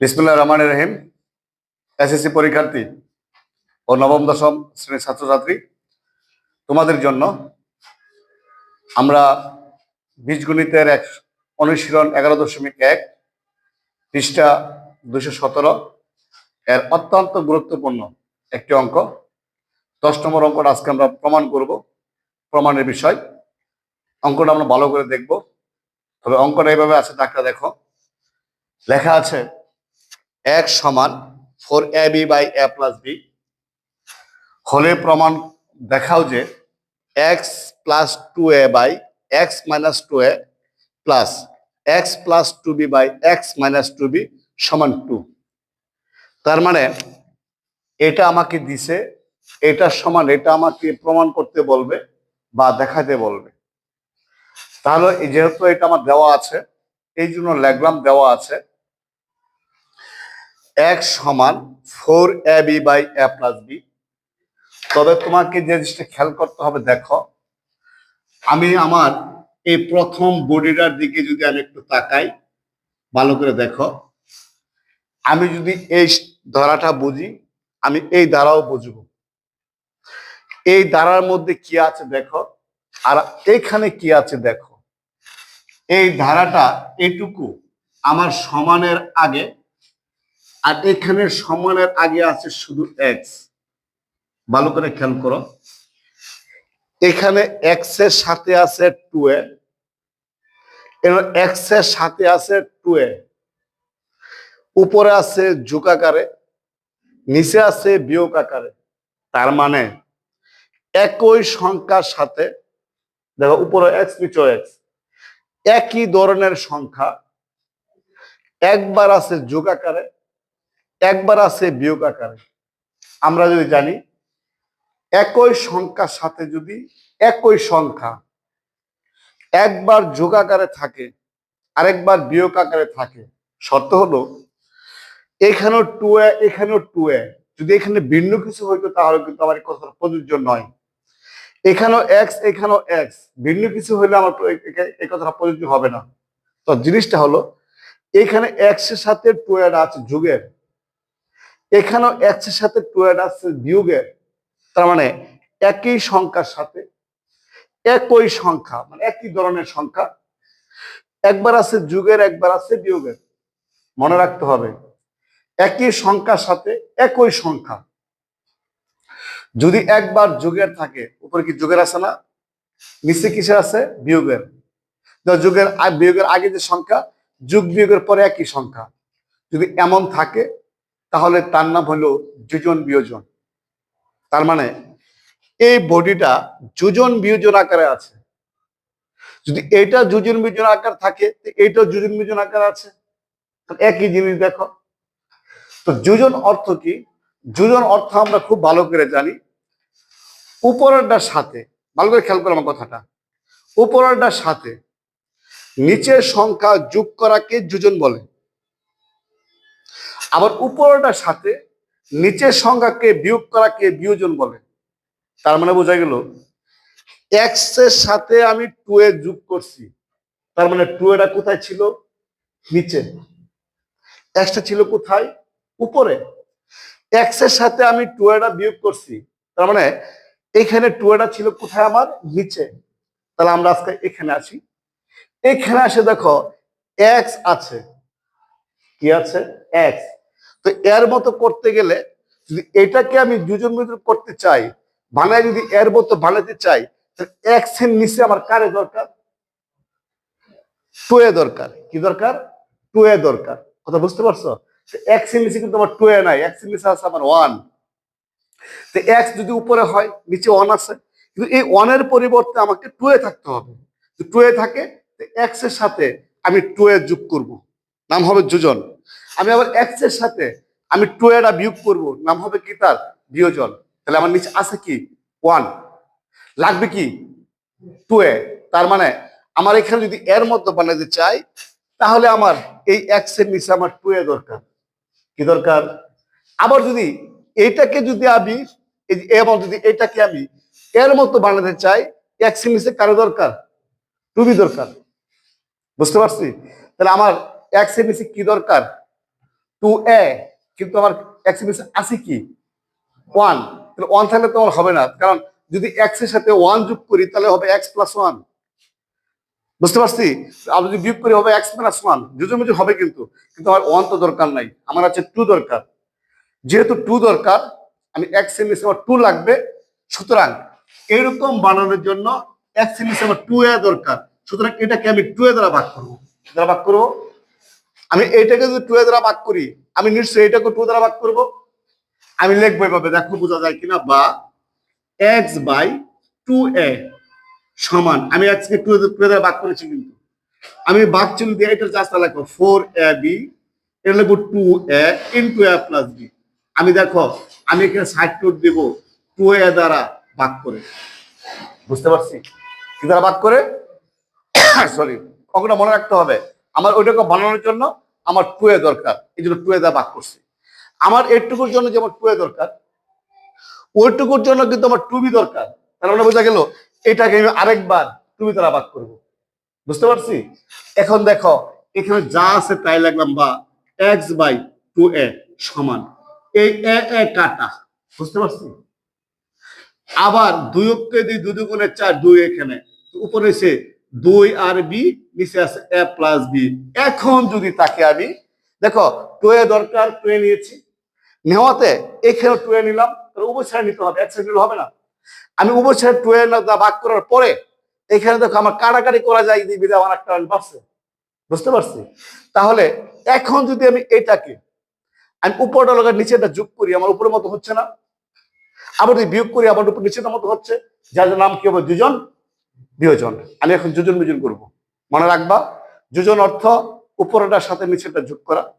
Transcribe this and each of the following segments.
বিসমুল্লাহ রহমান রহিম। এসএসসি পরীক্ষার্থী ও নবম, দশম শ্রেণির ছাত্রছাত্রী, তোমাদের জন্য আমরা বীজগণিতের এক অনুশীলন এগারো দশমিক এক পৃষ্ঠা দুশো সতেরো এর অত্যন্ত গুরুত্বপূর্ণ একটি অঙ্ক। দশ নম্বর অঙ্কটা আজকে আমরা প্রমাণ করব, প্রমাণের বিষয়। অঙ্কটা আমরা ভালো করে দেখব। তবে অঙ্কটা এইভাবে আছে তাকটা দেখো। লেখা আছে এক সমান four A B by A plus B. হলে প্রমাণ দেখাও যে x plus two A by x minus two A plus x plus two B by x minus two B সমান টু তার মানে এটা আমাকে দিছে, এটা সমান, এটা আমাকে প্রমাণ করতে বলবে বা দেখাতে বলবে। তাহলে যেহেতু এটা আমার দেওয়া আছে, এই জন্য লেখলাম দেওয়া আছে এক্স সমান four A B by A plus B. তবে তোমাকে যে জিনিসটা খেয়াল করতে হবে, দেখো, আমি আমার এই প্রথম বডিটার দিকে যদি আমি একটু তাকাই, ভালো করে দেখো, আমি যদি এই ধারাটা বুঝি, আমি এই ধারাও বুঝব। এই ধারার মধ্যে কি আছে দেখো, আর এখানে কি আছে দেখো, এই ধারাটা এটুকু আমার সমানের আগে আর এখানে সমানের আগে আছে শুধু এক্স ভালো করে খেয়াল করো। এখানে এক্সের সাথে আছে টু এ এক্সের সাথে আছে টু এ উপরে আছে যোগ আকারে, নিচে আছে বিয়োগ আকারে। তার মানে একই সংখ্যার সাথে, দেখো উপরে এক্স নিচে এক্স একই ধরনের সংখ্যা। একবার আছে যোগ আকারে একবার আছে বিয়োগ আকারে। আমরা যদি জানি, একই সংখ্যার সাথে যদি একই সংখ্যা একবার যোগ আকারে থাকে, আরেকবার বিয়োগ আকারে থাকে, শর্ত হলো এখানেও টু এ, এখানেও টু এ। যদি এখানে ভিন্ন কিছু হইতো, তাহলে কিন্তু আমার কথাটা প্রযোজ্য নয়। এখানেও এক্স এখানেও এক্স ভিন্ন কিছু হইলে আমার এই কথাটা প্রযোজ্য হবে না। তো জিনিসটা হলো, এখানে এক্সের সাথে টু এড আছে, যুগের। এখানেও এক্সের সাথে টু এড আছে বিয়োগের, তার মানে একই সংখ্যার সাথে একই সংখ্যা মানে একই ধরনের সংখ্যা, একবার আছে যুগের, একবার আছে বিয়োগের। মনে রাখতে হবে, একই সংখ্যার সাথে একই সংখ্যা। যদি একবার যুগের থাকে, উপরে কি যুগের আছে না? নিচে কিসের আছে? বিয়োগের। যুগের বিয়োগের আগে যে সংখ্যা, যুগ বিয়োগের পরে একই সংখ্যা। যদি এমন থাকে তাহলে তার নাম হলো যোজন বিয়োজন। তার মানে এই বডিটা যোজন বিয়োজন আকারে আছে। যদি এটা যোজন বিয়োজন আকার থাকে এইটাও যোজন বিয়োজন আকার আছে। একই জিনিস দেখো। তো যোজন অর্থ কি? যোজন অর্থ আমরা খুব ভালো করে জানি। উপরেরটার সাথে, ভালো করে খেয়াল করো আমার কথাটা। উপরেরটার সাথে নিচের সংখ্যা যোগ করাকে যোজন বলে। আবার উপরেরটার সাথে নিচের সংখ্যাকে বিয়োগ করাকে বিয়োজন বলে। তার মানে বোঝা গেল এক্সের সাথে আমি টু এ যোগ করছি। তার মানে টু এটা কোথায় ছিল? নিচে। এক্সটা ছিল কোথায়? উপরে। এক্সের সাথে আমি টু এটা বিয়োগ করছি। তার মানে এখানে টু এটা ছিল কোথায় আমার? নিচে। তাহলে আমরা আজকে এখানে আসি এখানে আসে দেখো এক্স আছে। কি আছে? এক্স তো এর মতো করতে গেলে যদি এটাকে আমি দুজন মিজন করতে চাই, বানায় যদি এর মতো বানাতে চাই, তাহলে এক্সের নিচে আমার কারে দরকার? টু এ দরকার। কি দরকার? টু এ দরকার। কথা বুঝতে পারছ? এক্সের নিচে কিন্তু আমার টু এ নাই এক্সের নিচে আছে আমার ওয়ান। তো এক্স যদি উপরে হয়, নিচে ওয়ান আছে, কিন্তু এই ওয়ানের পরিবর্তে আমাকে টু এ থাকতে হবে। টু এ থাকে এক্সের সাথে আমি টু এ যোগ করব। নাম হবে যোজন। আমি আবার এক্সের সাথে, আমি টু এরা বিয়োগ করব। নাম হবে কি তার? বিয়োজন। তাহলে আমার নিচে আছে কি? ওয়ান লাগবে কি? Two A. তার মানে আমার এখানে যদি এর মতো বানাতে চাই, তাহলে আমার এই এক্সের নিচে আমার টু এ দরকার। কি দরকার? আবার যদি এইটাকে যদি আমি এবং যদি এটাকে আমি এর মতো বানাতে চাই এক্সের নিচে কারও দরকার? টু বি দরকার। বুঝতে পারছি? তাহলে আমার এক্সের নিচে কি দরকার? টু এ, কিন্তু আমার এক্সের নিচে আছে কি? ওয়ান। তাহলে ওয়ান থাকলে তো হবে না, কারণ যদি এক্সের সাথে ওয়ান যোগ করি, তাহলে হবে এক্স প্লাস ওয়ান। বুঝতে পারছি? আর যদি বিয়োগ করি, হবে এক্স প্লাস ওয়ান। দুজন মুজুর হবে কিন্তু কিন্তু আমার ওয়ান তো দরকার নাই, আমার আছে টু দরকার। যেহেতু টু দরকার, আমি এক্সের নিচে আমার টু লাগবে, সুতরাং এরকম বানানোর জন্য এক্সের নিচে আমার টু এ দরকার। সুতরাং এটাকে আমি টু এ দ্বারা ভাগ করব। দ্বারা ভাগ করব? আমি এইটাকে যদি টু এ দ্বারা ভাগ করি, আমি নিশ্চয়ই এটাকে টু দ্বারা ভাগ করব? আমি লিখব এভাবে, দেখো বোঝা যায় কিনা, বা এক্স বাই টু এ সমান। আমি আজকে টু দ্বারা ভাগ করেছি কিন্তু। আমি ভাগ চিহ্ন দিয়ে এটা জাস্ট লিখব ফোর এ বি এটা লিখব two A into A plus B আমি দেখো, আমি এখানে সাইড টুট দিব টু এ দ্বারা ভাগ করে। বুঝতে পারছি? কি দ্বারা ভাগ করে? সরি কখনো মনে রাখতে হবে। আমার ওইটাকে বানানোর জন্য আমার টু এ দরকার। এই জন্য টু এ দ্বারা ভাগ করছি। আমার এইটুকুর জন্য যেমন টু এ দরকার, ওইটুকুর জন্য কিন্তু আমার টু বি দরকার। তার মানে বোঝা গেল, এটাকে আমি আরেকবার টুবি দ্বারা ভাগ করব। বুঝতে পারছি? এখন দেখো, এখানে যা আছে তাই লাগলাম বা এক্স বাই টু এ সমান। এই এ এ কাটা। বুঝতে পারছি? আবার দুই অক্ষে দুই দুই দুগুণে চার, দুই এখানে। উপরে এসে দুই আর বি, নিচে আছে এ প্লাস বি। এখন যদি তাকে আমি, দেখো টু এ দরকার টু এ নিয়েছি। নেওয়াতে এখানে টু এ নিলাম, তাহলে উভয় নিতে হবে এক সাইড নিলে হবে না। আমি উভয় সাইড টু এ ভাগ করার পরে, এখানে দেখো আমার কাটাকাটি করা যায় যদি বিধা আমার একটা বাড়ছে। বুঝতে পারছি? তাহলে এখন যদি আমি এটাকে, আমি উপরটা লাগার নিচেটা যোগ করি, আমার উপরের মতো হচ্ছে না। আবার যদি বিয়োগ করি আবার উপর নিচের মতো হচ্ছে, যার নাম কি হবে? দুজন। বিয়োজন আমি এখন যোজন বিয়োজন করব। মনে রাখবা, যোজন অর্থ উপরটার সাথে নিচেটা যোগ করা।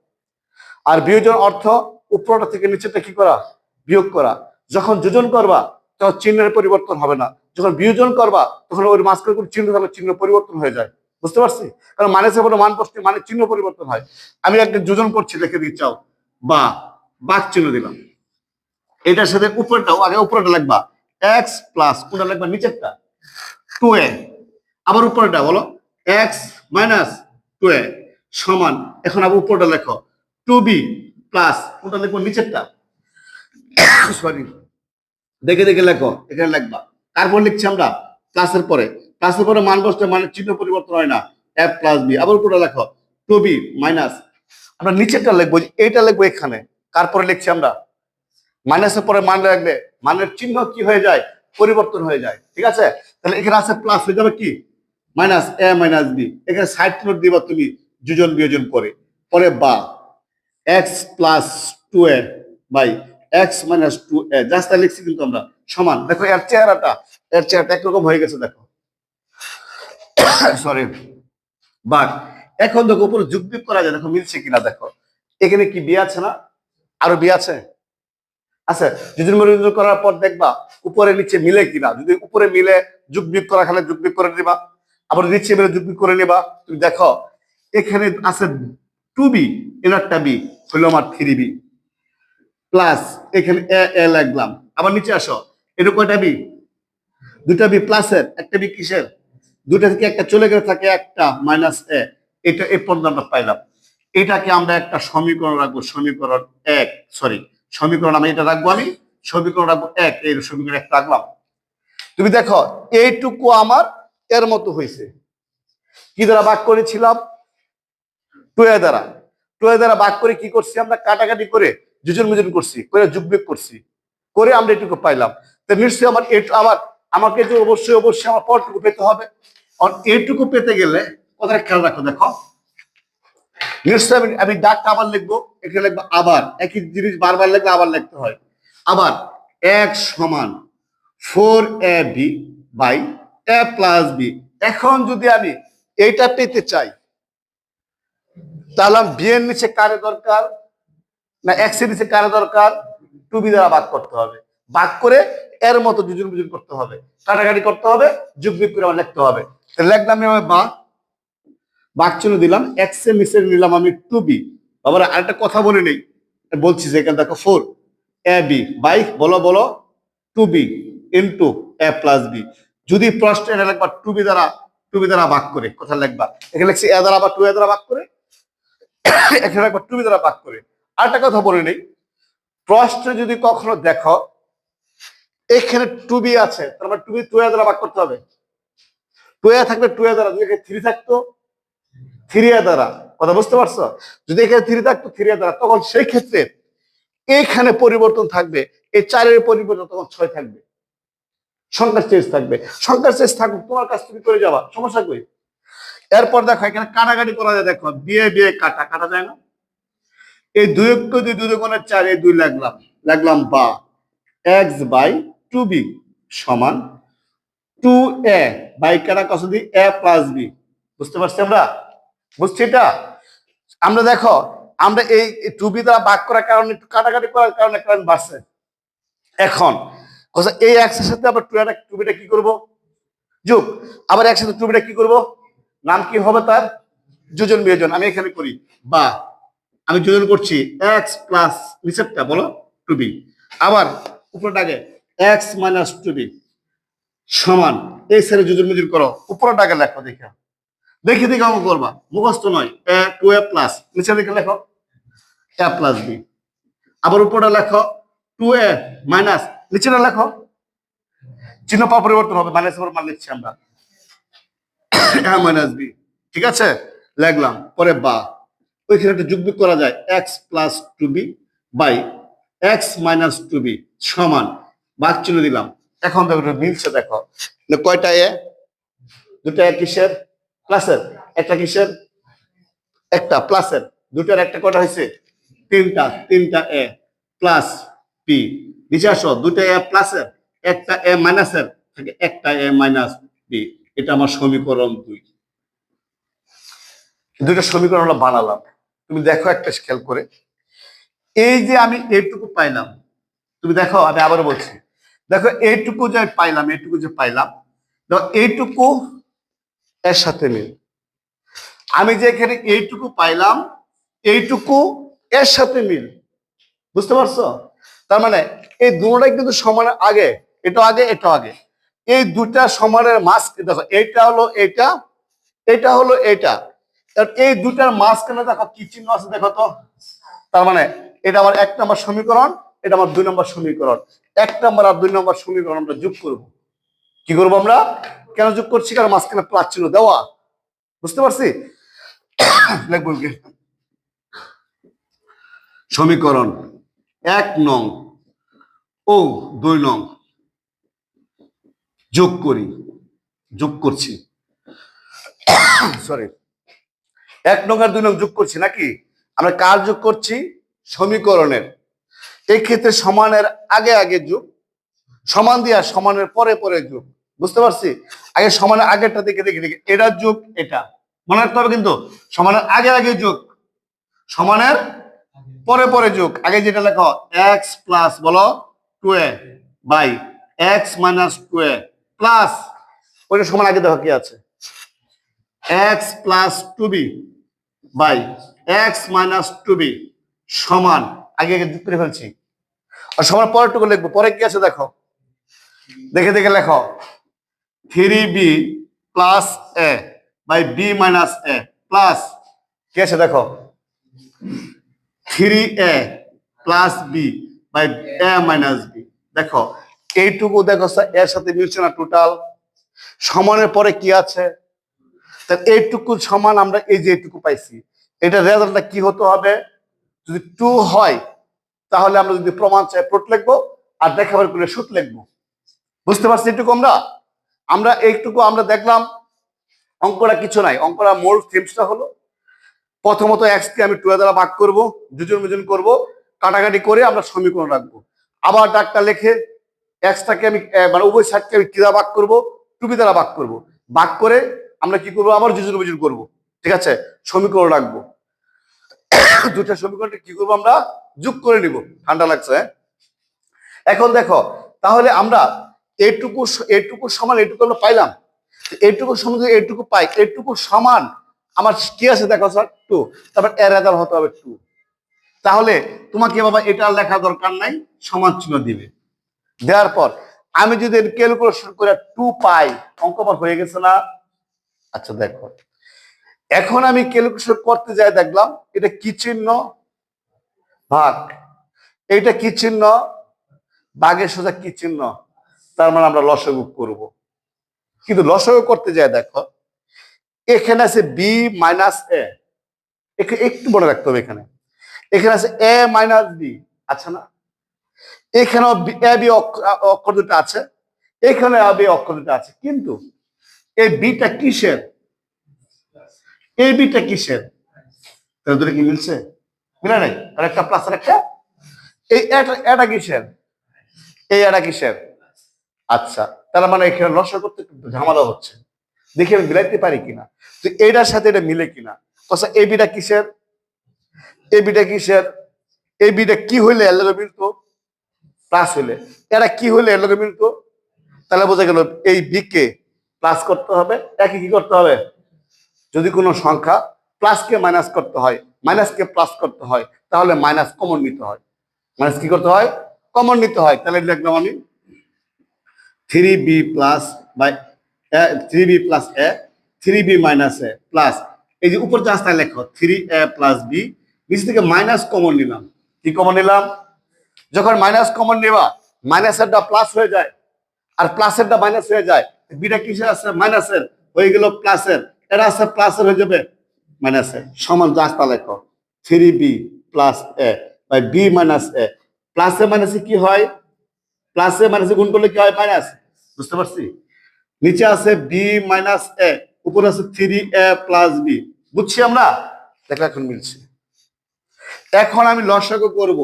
আর বিয়োজন অর্থ উপরটা থেকে নিচেরটা কি করা? বিয়োগ করা। যখন যোজন করবা, তখন চিহ্নের পরিবর্তন হবে না। যখন বিয়োজন করবা, তখন ওই মাঝখানে কোনো চিহ্ন থাকলে চিহ্ন পরিবর্তন হয়ে যায়। বুঝতে পারছি? কারণ মানেছে কোনো মান বসতে মানে চিহ্ন পরিবর্তন হয়। আমি একটা যোজন করছি লিখে দিই, চাও। বা, বাক চিহ্ন দিলাম। এটার সাথে উপরটাও, আগে উপরটা লিখবা। এক্স প্লাস কোনটা লিখবা? নিচেরটা। টু এ আবার উপরটা বলো। এক্স মাইনাস টু এ সমান। এখন আবার উপরটা লেখো। টু বি প্লাস কোনটা লিখব নিচেরটা। সরি দেখে দেখে লেখো। এখানে লিখবা। তারপর লিখছি আমরা প্লাসের পরে। প্লাসের পরে মান বসতে মানে চিহ্ন পরিবর্তন হয় না। এফ প্লাস বি আবার উপরে লেখো। টু বি মাইনাস আমরা নিচেরটা লিখব। যে এইটা লিখব এখানে। তারপরে লিখছি আমরা। মাইনাসের পরে মান রাখবে মানের চিহ্ন কি হয়ে যায়? পরিবর্তন হয়ে যায়, ঠিক আছে? তাহলে এখানে আছে প্লাস হয়ে যাবে কি? মাইনাস এ মাইনাস বি এখানে সাইড নোট দিবা তুমি যোজন বিয়োজন করে পরে বা। X plus two A by x minus two A just লিখছি কিন্তু আমরা, সমান। দেখো এর চেহারাটা এর চেহারাটা একরকম হয়ে গেছে, দেখো। সরি বাট এখন দেখো উপরে যুগ করা যায়, দেখো মিলছে কিনা, দেখো। এখানে কি বিয়ে আছে না? আরও বিয়ে আছে? আচ্ছা যুজন মনোরঞ্জন করার পর দেখবা উপরে নিচে মিলে কিনা, যদি উপরে মিলে যুগ বিয়োগ করা খালে যুগ বিয়োগ করে নিবা, আবার নিচে মিলে যুগ বিয়োগ করে নিবা, তুমি দেখো, এখানে আছে টু বি এনারটা বি হলো আমার থ্রি বি প্লাস এখানে এ এ লাগলাম। আবার নিচে আসো, এটা কয়টা বি দুটা বি প্লাসের একটা বি কিসের? দুটা থেকে একটা চলে গেলে থাকে একটা মাইনাস এ এটা এই পর্যন্ত আমরা পাইলাম। এটাকে আমরা একটা সমীকরণ রাখব, সমীকরণ এক সরি সমীকরণ আমি এটা রাখব আমি, সমীকরণ রাখব এক, এই সমীকরণ একটা রাখলাম তুমি দেখো, এইটুকু আমার এর মতো হয়েছে। কি দ্বারা ভাগ করেছিলাম? টু এ দ্বারা। টু এ দ্বারা ভাগ করে কি করছি আমরা? কাটাকাটি করে যোজন মুজন করছি, করে যোগ বিয়োগ করছি। করে আমরা এটুকু পাইলাম। তো নিশ্চয়ই আমার এটু, আমার, আমাকে যে অবশ্যই অবশ্যই আমার পরটুকু পেতে হবে। আর এইটুকু পেতে গেলে কথাটা খেয়াল রাখো, দেখো। নিশ্চয়ই আমি আমি ডাকটা আবার লিখব, এখানে লিখব আবার। একই জিনিস বারবার লিখলে আবার লিখতে হয়। আবার এক সমান four A B by A plus B এখন যদি আমি এইটা পেতে চাই, তাহলে বি এর নিচে কারে দরকার? না এক্সের নিচে কারে দরকার? টু বি দ্বারা ভাগ করতে হবে। ভাগ করে এর মতো দুজন বুজন করতে হবে। কাটাকাটি করতে হবে যুগ বিয়োগ করে আমার লিখতে হবে। লিখলাম আমি বা বাক চিহ্ন দিলাম এক্সের নিলাম আমি টু বি বাবার, আরেকটা কথা বলে নেই। বলছি যে এখানে দেখো ফোর এ বি বাই, বলো বলো two B into A plus B যদি প্রশ্ন এটা লিখবা টু বি দ্বারা টু বি দ্বারা ভাগ করে, কথা লিখবা। এখানে লিখছি এ দ্বারা বা টু এ দ্বারা ভাগ করে। এখানে লিখবা টু বি দ্বারা ভাগ করে। আরেকটা কথা বলে নেই। প্রশ্নে যদি কখনো দেখো, এখানে টু বি আছে, তার মানে টু বি টু এ দ্বারা ভাগ করতে হবে। টু এ থাকলে টু এ দ্বারা, যদি থ্রি থাকতো থ্রি এ দ্বারা কথা বুঝতে পারছ? যদি এখানে থ্রি থাকতো থ্রি এ দ্বারা তখন সেই ক্ষেত্রে এইখানে পরিবর্তন থাকবে, এই চারের পরিবর্তন তখন ছয় থাকবে। সংখ্যার চেঞ্জ থাকবে। সংখ্যার চেঞ্জ থাকুক, তোমার কাছ থেকে করে যাবা সমস্যা কই? এরপর দেখো, এখানে কাটাকাটি করা যায়। দেখো, বিয়ে বিয়ে, কাটা। কাটা যায় না? এই দুই অক্ষ দুই দুই চার, এই দুই লাগলাম। লাগলাম বা। এক্স বাই টু বি সমান টু এ বাই কাটা কত দি এ প্লাস বি বুঝতে পারছি আমরা? বুঝছি এটা? আমরা দেখো, আমরা এই টু বি দ্বারা ভাগ করার কারণে কাটাকাটি করার কারণে কারণ বাড়ছে। এখন এই এক্স সাথে আবার টু এটা টু কি করব? যোগ, আবার একসাথে টু বিটা কি করব? নাম কি হবে তার? যোজন বিয়োজন, আমি এখানে করি। বা, আমি যোজন করছি এক্স প্লাস নিচেরটা, বলো? টু বি আবার উপরটা আগে এক্স মাইনাস টু বি সমান, এই সাইডে যোজন বিয়োজন করো। উপরটা আগে লেখো, দেখো। দেখি দেখে অঙ্ক করবা মুখস্থ নয় এ টু এ প্লাস নিচে দেখে লেখো এ প্লাস বি আবার উপরে লেখো টু এ মাইনাস নিচে না লেখো। চিহ্ন পা পরিবর্তন হবে মাইনাস মান লিখছি আমরা। এ মাইনাস বি ঠিক আছে? লিখলাম, পরে বা। ওইখানে একটা যুগবিক করা যায় x plus two B by x minus two B সমান। বাদ চিহ্ন দিলাম। এখন দেখো মিলছে, দেখো। কয়টা এ দুটা কিসের? প্লাসের, একটা কিসের? একটা, প্লাসের। দুটার একটা কটা হয়েছে তিনটা তিনটা এ, প্লাস পি। নিচে আসো দুটা এ প্লাসের, একটা এ মাইনাসের, থাকে একটা এ মাইনাস বি এটা আমার সমীকরণ দুই। দুইটা সমীকরণ আমরা বানালাম। তুমি দেখো একটা খেয়াল করে। এই যে আমি এইটুকু পাইলাম, তুমি দেখো, আমি আবার বলছি। দেখো, এইটুকু যে পাইলাম, এইটুকু যে পাইলাম, দেখো, এইটুকু এর সাথে মিল। আমি যে এখানে এইটুকু পাইলাম, এইটুকু এর সাথে মিল। বুঝতে পারছ? তার মানে এই দুটাই কিন্তু সমানের আগে, এটা আগে এটা আগে। এই দুটা সমানের মাস দেখো, এইটা হলো এটা এটা হলো এটা এই দুটার মাঝখানে দেখো কি চিহ্ন আছে দেখো তো? তার মানে এটা আমার এক নম্বর সমীকরণ, এটা আমার দুই নম্বর সমীকরণ। এক নম্বর আর দুই নম্বর সমীকরণ আমরা যোগ করব। কি করব আমরা? কেন যোগ করছি? কারণ মাঝখানে প্লাস চিহ্ন দেওয়া। বুঝতে পারছি? সমীকরণ এক নং ও দুই নং। যোগ করি। যোগ করছি। সরি এক নং আর দুই নং যোগ করছি নাকি? আমরা কার যোগ করছি? সমীকরণের। এই ক্ষেত্রে সমানের আগে আগে যোগ, সমান দিয়া সমানের পরে পরে যোগ। বুঝতে পারছি? আগে সমানের আগেরটা দেখে দেখে দেখে। এটা যোগ, এটা। মনে রাখতে হবে কিন্তু, সমানের আগে আগে যোগ। সমানের পরে পরে যোগ। আগে যেটা লেখো এক্স প্লাস বলো two A by x minus two A plus ওইটা সমান আগে দেখো কি আছে? X plus two B by x minus two B সমান। আগে আগে যোগ করে ফেলছি। আর সমান পরেরটুকু লিখব। পরে কি আছে দেখো? দেখে দেখে লেখো। Three B plus A by B minus A plus কি আছে দেখো? Three A plus B by A minus B. দেখো, এইটুকু দেখো এর সাথে মিলছে না টোটাল সমানের পরে কি আছে? এইটুকু সমান আমরা এই যে এইটুকু পাইছি। এটা রেজাল্টটা কি হতে হবে? যদি টু হয়, তাহলে আমরা যদি প্রমাণ চাই প্রোট লিখব আর দেখাবার করে সুত লিখব। বুঝতে পারছি এইটুকু আমরা? আমরা এইটুকু আমরা দেখলাম অঙ্করা কিছু নাই। অঙ্করা মূল থিমসটা হলো, প্রথমত এক্স কে আমি টু দ্বারা ভাগ করব, দুজন দুজন করব, কাটাকাটি করে আমরা সমীকরণ রাখব। আবার ডাকটা লেখে এক্সটাকে আমি মানে উভয় সাইডকে আমি কি দ্বারা ভাগ করব? টুবি দ্বারা ভাগ করব। ভাগ করে আমরা কি করব? আবার দুজন দুজন করব। ঠিক আছে? সমীকরণ রাখব। দুটা সমীকরণটা কি করব আমরা? যোগ করে নিব। ঠান্ডা লাগছে হ্যাঁ? এখন দেখো, তাহলে আমরা এইটুকু এটুকু সমান এইটুকু আমরা পাইলাম। তো এইটুকু সমান যদি এইটুকু পাই, এটুকু সমান আমার কি আছে দেখো স্যার টু তারপর এর রেজাল্ট হতে হবে টু তাহলে তোমাকে বাবা এটা লেখা দরকার নাই, সমান চিহ্ন দিবে। দেওয়ার পর আমি যদি ক্যালকুলেশন করে টু পাই, অঙ্ক আমার হয়ে গেছে না? আচ্ছা দেখো। এখন আমি ক্যালকুলেশন করতে যাই, দেখলাম এটা কি চিহ্ন? ভাগ। এইটা কি চিহ্ন? বাঘের সোজা কি চিহ্ন? তার মানে আমরা লসগু করব। কিন্তু লসগু করতে যায়, দেখো, এখানে আছে বি মাইনাস এ একটু মনে রাখতে হবে এখানে। এখানে আছে এ মাইনাস বি আছে না? এখানেও এ বি অক্ষর দুটো আছে। এখানে এ বি অক্ষর দুটো আছে। কিন্তু এই বিটা কিসের? এই বিটা কিসের? তাহলে কি মিলছে? মিলে নাই? আর একটা প্লাস আর একটা? এই এটা কিসের? এই এটা কিসের? আচ্ছা তারা মানে এখানে নষ্ট করতে ঝামেলা হচ্ছে। দেখি আমি মিলাইতে পারি কিনা। তো এটার সাথে এটা মিলে কিনা। আচ্ছা এই বিটা কিসের? এই বিটা কিসের? এই বিটা কি হইলে লগে মিলতো? প্লাস হইলে। এরা কি হইলে লগে মিলতো? তাহলে বোঝা গেল এই বি কে প্লাস করতে হবে। একই কি করতে হবে? যদি কোনো সংখ্যা প্লাসকে মাইনাস করতে হয় মাইনাসকে প্লাস করতে হয়, তাহলে মাইনাস কমন নিতে হয়। মাইনাস কি করতে হয়? কমন নিতে হয়। তাহলে লিখলাম আমি three B plus by three B plus A three B minus A plus এই যে উপর চাষটায় লেখো থ্রি এ প্লাস বি নিচ থেকে মাইনাস কমন নিলাম। কি কমন নিলাম? যখন মাইনাস কমন নেবা মাইনাসেরটা প্লাস হয়ে যায়, আর প্লাসেরটা মাইনাস হয়ে যায় বিটা কিসের আছে? মাইনাসের হয়ে গেল প্লাসের এটা আছে প্লাসের হয়ে যাবে মাইনাসের সমান রাস্তা লেখো three B plus A by B minus A প্লাসে মাইনাসে কি হয়? প্লাসে মাইনাসে গুণ করলে কি হয়? মাইনাস। বুঝতে পারছি? নিচে আছে বি মাইনাস এ উপরে আছে থ্রি এ প্লাস বি বুঝছি আমরা? দেখো, এখন মিলছে। এখন আমি লসাগু করব।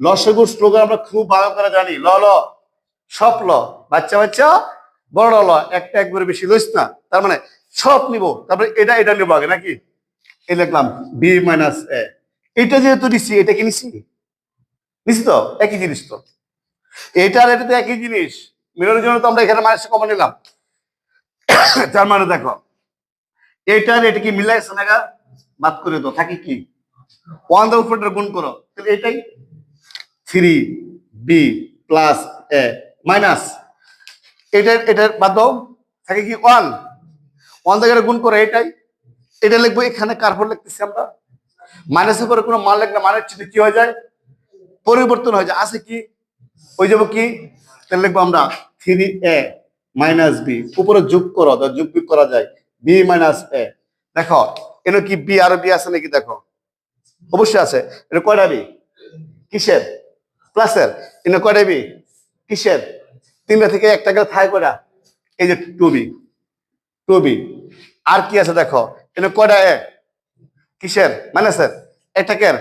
লসাগুর স্লোগান আমরা খুব ভালো করে জানি। ল ল। সব ল। বাচ্চা বাচ্চা, বড় ল একটা একবারে বেশি লইস না। তার মানে সব নিব। তারপরে এটা এটা নেব আগে, নাকি? এই লিখলাম বি মাইনাস এ এটা যেহেতু নিচ্ছি এটা কি নিচ্ছি নিচ্ছি তো? একই জিনিস তো। এটা আর এটা একই জিনিস। মিলানোর জন্য তো আমরা এখানে মাইনাস কমন নিলাম। তার মানে দেখো এটা আর এটা কি মিলাইছে না বাদ করে দাও, থাকে কি? ওয়ান দ্য উপর গুণ করো, তাহলে এটাই three B plus A minus এটার এটার বাদ দাও, থাকে কি ওয়ান ওয়ান থেকে গুণ করে, এটাই। এটা লিখব, এখানে কার্বন লিখতেছি আমরা? মাইনাসের পরে কোনো মান লিখলে মানের চিহ্ন কি হয়ে যায়? পরিবর্তন হয়ে যায়। আছে কি? ওই যাব কি? তাহলে লিখব আমরা থ্রি এ মাইনাস বি। উপরে যোগ করো যোগ বিয়োগ করা যায়। B minus A. দেখো, এনে কি বি আর বি আছে নাকি দেখো? অবশ্যই আছে। এটা কয়টা বি? কিসের? প্লাসের এনে কয়টা বি? কিসের? তিনটা থেকে একটা গেলে থাই কয়টা? এই যে টু বি। Two B. আর কি আছে দেখো? এনে কয়টা এ? কিসের? মাইনাসের একটা কের?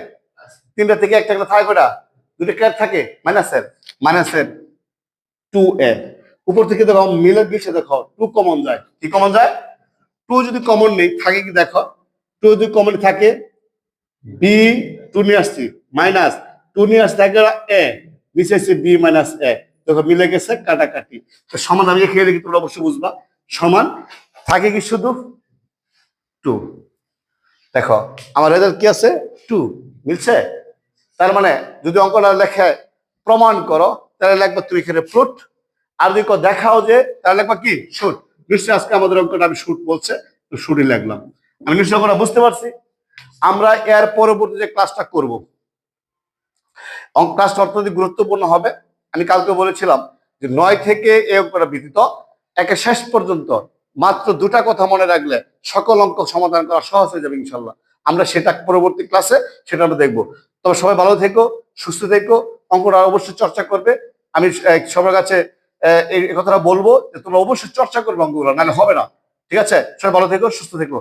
তিনটা থেকে একটা গেলে থাই কয়টা? দুটো কের থাকে? মাইনাসের মাইনাসের টু এ উপর থেকে দেখো মিলে দিচ্ছে দেখো টু কমন যায়। কি কমন যায়? টু যদি কমন নেই, থাকে কি দেখো? টু যদি কমন থাকে বি টু নিয়ে আসছি মাইনাস টু নিয়ে আসছে থাকে এ নিচে আসছে বি মাইনাস এ দেখো মিলে গেছে, কাটাকাটি। তো সমান আমি খেয়ে দেখি, তোমরা অবশ্যই বুঝবা। সমান, থাকে কি শুধু? টু দেখো, আমার রেজাল্ট কি আছে? টু মিলছে? তার মানে যদি অঙ্কটা লেখে প্রমাণ করো, তাহলে লিখবা তুমি এখানে ফ্রুট আর যদি দেখাও যে, তাহলে লিখবা কি? শুট নিশ্চয়ই আজকে আমাদের অঙ্কটা আমি শুট বলছে, তো শুটই লিখলাম। আমি নিশ্চয় বুঝতে পারছি? আমরা এর পরবর্তী যে ক্লাসটা করব ক্লাসটা অত্যধিক গুরুত্বপূর্ণ হবে। আমি কালকে বলেছিলাম যে নয় থেকে এই অঙ্কটা ব্যতীত, একে শেষ পর্যন্ত মাত্র দুটা কথা মনে রাখলে সকল অঙ্ক সমাধান করা সহজ হয়ে যাবে ইনশাল্লাহ। আমরা সেটা পরবর্তী ক্লাসে সেটা আমরা দেখব। তবে সবাই ভালো থেকো। সুস্থ থেকো। অঙ্কটা অবশ্যই চর্চা করবে। আমি সবার কাছে এই কথাটা বলব যে তোমরা অবশ্যই চর্চা করবে অঙ্কগুলো, নাহলে হবে না। ঠিক আছে? সবাই ভালো থেকো, সুস্থ থেকো।